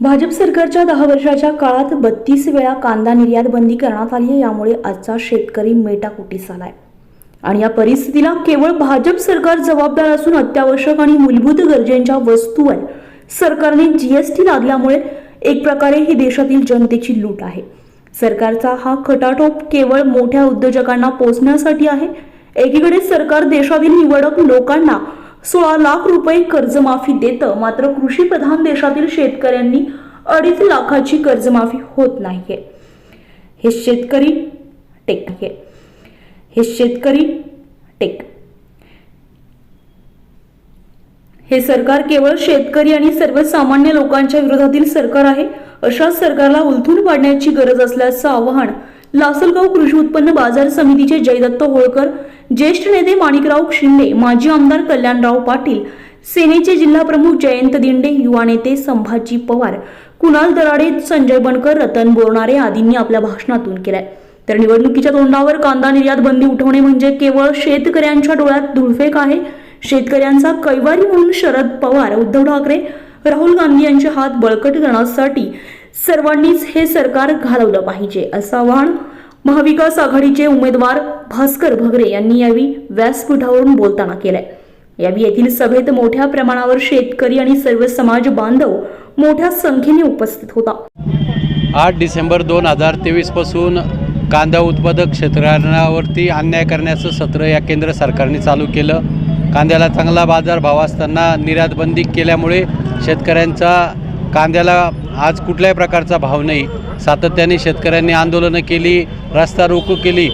भाजप सरकारच्या दहा वर्षाच्या काळात बत्तीस वेळा कांदा निर्यात बंदी करण्यात आली आहे यामुळे आजचा शेतकरी मेटाकुटीस आलाय आणि या परिस्थितीला केवळ भाजप सरकार जबाबदार असून अत्यावश्यक आणि मूलभूत गरजेच्या वस्तूवर सरकारने जीएसटी लादल्यामुळे एक प्रकारे ही देशातील जनतेची लूट आहे. सरकारचा हा खटाटोप केवळ मोठ्या उद्योजकांना पोचण्यासाठी आहे. एकीकडे सरकार देशातील निवडक लोकांना सोळा लाख रुपये कर्जमाफी देतं. मात्र कृषी प्रधान देशातील शेतकऱ्यांनी अडीच लाखाची कर्जमाफी होत नाहीये. हे शेतकरी टेक हे शेतकरी टेक. हे सरकार केवळ शेतकरी आणि सर्वसामान्य लोकांच्या विरोधातील सरकार आहे. अशा सरकारला उलथून पाडण्याची गरज असल्याचं आवाहन लासलगाव कृषी उत्पन्न बाजार समितीचे जयदत्त होळकर ज्येष्ठ नेते माणिकराव शिंदे माजी आमदार कल्याणराव पाटील सेनेचे जिल्हाप्रमुख जयंत दिंडे युवा नेते संभाजी पवार कुणाल दराडे संजय बनकर रतन बोरणारे आदींनी आपल्या भाषणातून केलाय. तर निवडणुकीच्या तोंडावर कांदा निर्यात बंदी उठवणे म्हणजे केवळ शेतकऱ्यांच्या डोळ्यात धुळफेक आहे? शेतकऱ्यांचा कैवारी म्हणून शरद पवार उद्धव ठाकरे राहुल गांधी यांचे हात बळकट करण्यासाठी सर्वांनीच हे सरकार घालवलं पाहिजे असं आवाहन महाविकास आघाडीचे उमेदवार भास्कर भगरे यांनी यावेळी व्यासपीठावरून बोलताना केलंय. यावेळी येथील सभेत मोठ्या प्रमाणावर शेतकरी आणि सर्व समाज बांधव मोठ्या संख्येने उपस्थित होता. आठ डिसेंबर दोन हजार तेवीसपासून कांदा उत्पादक शेतकऱ्यांवरती अन्याय करण्याचं सत्र या केंद्र सरकारने चालू केलं. कांद्याला चांगला बाजारभाव असताना निर्यातबंदी केल्यामुळे शेतकऱ्यांचा कांद्याला आज कुठल्याही प्रकारचा भाव नाही. सातत्याने शेतकऱ्यांनी आंदोलनं केली रस्ता रोको केली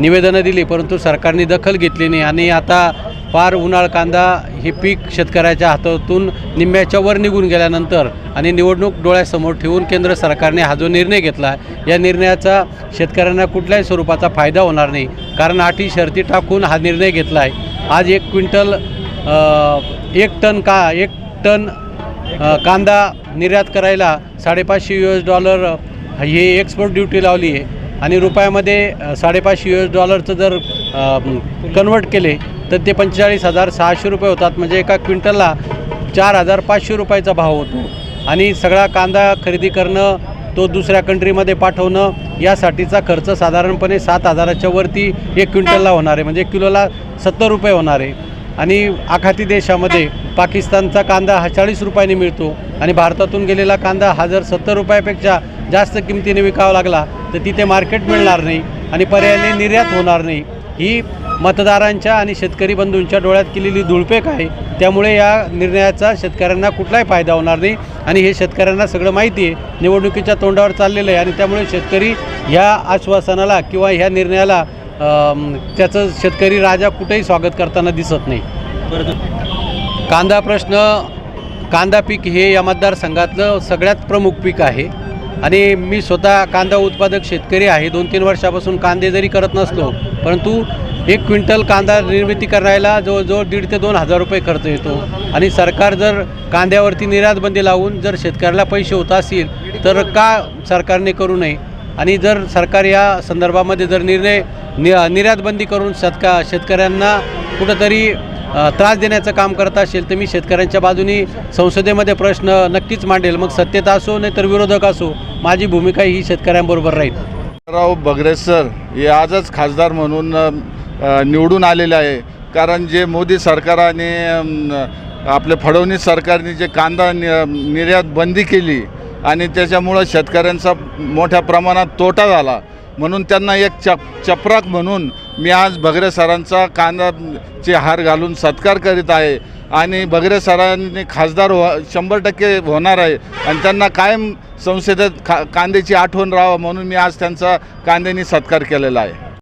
निवेदनं दिली परंतु सरकारने दखल घेतली नाही. आणि आता फार उन्हाळ कांदा हे पीक शेतकऱ्याच्या हातातून निम्म्याच्या वर निघून गेल्यानंतर आणि निवडणूक डोळ्यासमोर ठेवून केंद्र सरकारने हा जो निर्णय घेतला या निर्णयाचा शेतकऱ्यांना कुठल्याही स्वरूपाचा फायदा होणार नाही. कारण अटी शर्ती टाकून हा निर्णय घेतला आहे आज एक क्विंटल एक टन का एक टन कांदा निर्यात करायला साडेपाचशे यू एस डॉलर ही एक्सपोर्ट ड्युटी लावली आहे. आणि रुपयामध्ये साडेपाचशे यू एस डॉलरचं जर कन्वर्ट केले तर ते पंचेचाळीस हजार सहाशे रुपये होतात. म्हणजे एका क्विंटलला चार हजार पाचशे रुपयाचा भाव होतो. आणि सगळा कांदा खरेदी करणं तो दुसऱ्या कंट्रीमध्ये पाठवणं यासाठीचा खर्च साधारणपणे सात हजाराच्या वरती एक क्विंटलला होणार आहे. म्हणजे किलोला सत्तर रुपये होणार आहे. आणि आखाती देशामध्ये पाकिस्तानचा कांदा हा चाळीस रुपयाने मिळतो आणि भारतातून गेलेला कांदा हा जर सत्तर रुपयापेक्षा जास्त किमतीने विकावा लागला तर तिथे मार्केट मिळणार नाही आणि पर्यायाने निर्यात होणार नाही. ही मतदारांच्या आणि शेतकरी बंधूंच्या डोळ्यात केलेली धुळपेक आहे. त्यामुळे या निर्णयाचा शेतकऱ्यांना कुठलाही फायदा होणार नाही आणि हे शेतकऱ्यांना सगळं माहिती आहे. निवडणुकीच्या तोंडावर चाललेलं आहे आणि त्यामुळे शेतकरी ह्या आश्वासनाला किंवा ह्या निर्णयाला त्याचं शेतकरी राजा कुठेही स्वागत करताना दिसत नाही. कांदा प्रश्न कांदा पीक हे या मतदारसंघातलं सगळ्यात प्रमुख पीक आहे. आणि मी स्वतः कांदा उत्पादक शेतकरी आहे. दोन तीन वर्षापासून कांदे जरी करत नसलो परंतु एक क्विंटल कांदा निर्मिती करायला जवळजवळ दीड ते दोन हजार रुपये खर्च येतो. आणि सरकार जर कांद्यावरती निर्यात बंदी लावून जर शेतकऱ्याला पैसे होत असतील तर का सरकारने करू नये? आणि जर सरकार या संदर्भामध्ये जर निर्णय नि निर्यातबंदी करून शेतका शेतकऱ्यांना कुठंतरी त्रास देण्याचं काम करत असेल तर मी शेतकऱ्यांच्या बाजूनी संसदेमध्ये प्रश्न नक्कीच मांडेल. मग सत्तेत असो नाही तर विरोधक असो माझी भूमिका ही शेतकऱ्यांबरोबर राहील. राव बगरे सर हे आजच खासदार म्हणून निवडून आलेले आहे. कारण जे मोदी सरकारने आपल्या फडणवीस सरकारने जे कांदा नि- निर्यात बंदी केली आणि त्याच्यामुळं शेतकऱ्यांचा मोठ्या प्रमाणात तोटा झाला. म्हणून त्यांना एक चप चपराक म्हणून मी आज भगरे सरांचा कांदाचे हार घालून सत्कार करीत आहे आणि भगरे सरांनी खासदार हो शंभर टक्के होणार आहे आणि त्यांना कायम संसदेत खा कांद्याची आठवण राहावं म्हणून मी आज त्यांचा कांद्यानी सत्कार केलेला आहे.